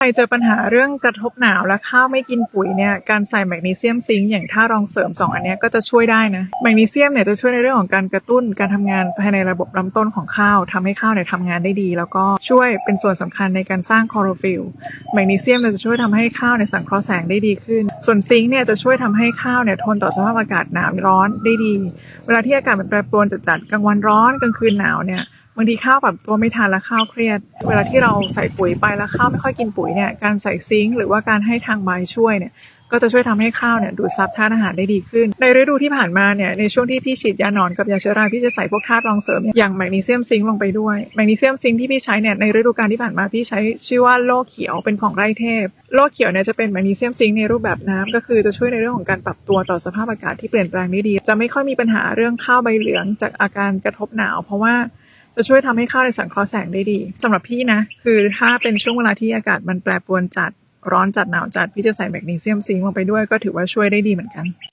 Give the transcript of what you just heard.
ใครเจอปัญหาเรื่องกระทบหนาวและข้าวไม่กินปุ๋ยเนี่ย การใส่แมกนีเซียมซิงค์อย่างท่ารองเสริม 2 อันนี้ก็จะช่วยได้นะ แมกนีเซียมเนี่ยจะช่วยในเรื่องของการกระตุ้นการทำงานภายในระบบลำต้นของข้าวทำให้ข้าวเนี่ยทำงานได้ดี แล้วก็ช่วยเป็นส่วนสำคัญในการสร้างคลอโรฟิลล์แมกนีเซียมเนี่ยจะช่วยทำให้ข้าวในยสังเคราะห์แสงได้ดีขึ้น ส่วนซิงค์เนี่ยจะช่วยทำให้ข้าวเนี่ยทนต่อสภาพอากาศหนาวร้อนได้ดี เวลาที่อากาศมันแปรปรวนจัดๆกลางวันร้อนกลางคืนหนาวเนี่ย บางทีข้าวปรับตัวไม่ทันแล้วข้าวเครียด เวลาที่เราใส่ปุ๋ยไปแล้วข้าวไม่ค่อยกินปุ๋ยเนี่ยการใส่ซิงค์หรือว่าการให้ทางใบช่วยเนี่ยก็จะช่วยทำให้ข้าวเนี่ยดูดซับธาตุอาหารได้ดีขึ้น ในฤดูที่ผ่านมาเนี่ยในช่วงที่พี่ฉีดยาหนอนกับยาเชื้อราพี่จะใส่พวกธาตุรองเสริมอย่างแมกนีเซียมซิงค์ลงไปด้วยแมกนีเซียมซิงค์ที่พี่ใช้เนี่ยในฤดูกาลที่ผ่านมาพี่ใช้ชื่อว่าโลเขียวเป็นของไร่เทพ โลเขียวเนี่ยจะเป็นแมกนีเซียมซิงค์ในรูปแบบน้ำก็คือจะช่วยในเรื่องของการปรับตัวต่อสภาพอากาศที่เปลี่ยนแปลงได้ดี จะไม่ค่อยมีปัญหาเรื่องข้าวใบเหลืองจากอาการกระทบหนาว เพราะว่า จะช่วยทำให้ข้าวในสังเคราะห์แสงได้ดีสำหรับพี่นะ คือถ้าเป็นช่วงเวลาที่อากาศมันแปรปรวนจัด ร้อนจัดหนาวจัด พี่จะใส่แมกนีเซียมซิงค์ลงไปด้วยก็ถือว่าช่วยได้ดีเหมือนกัน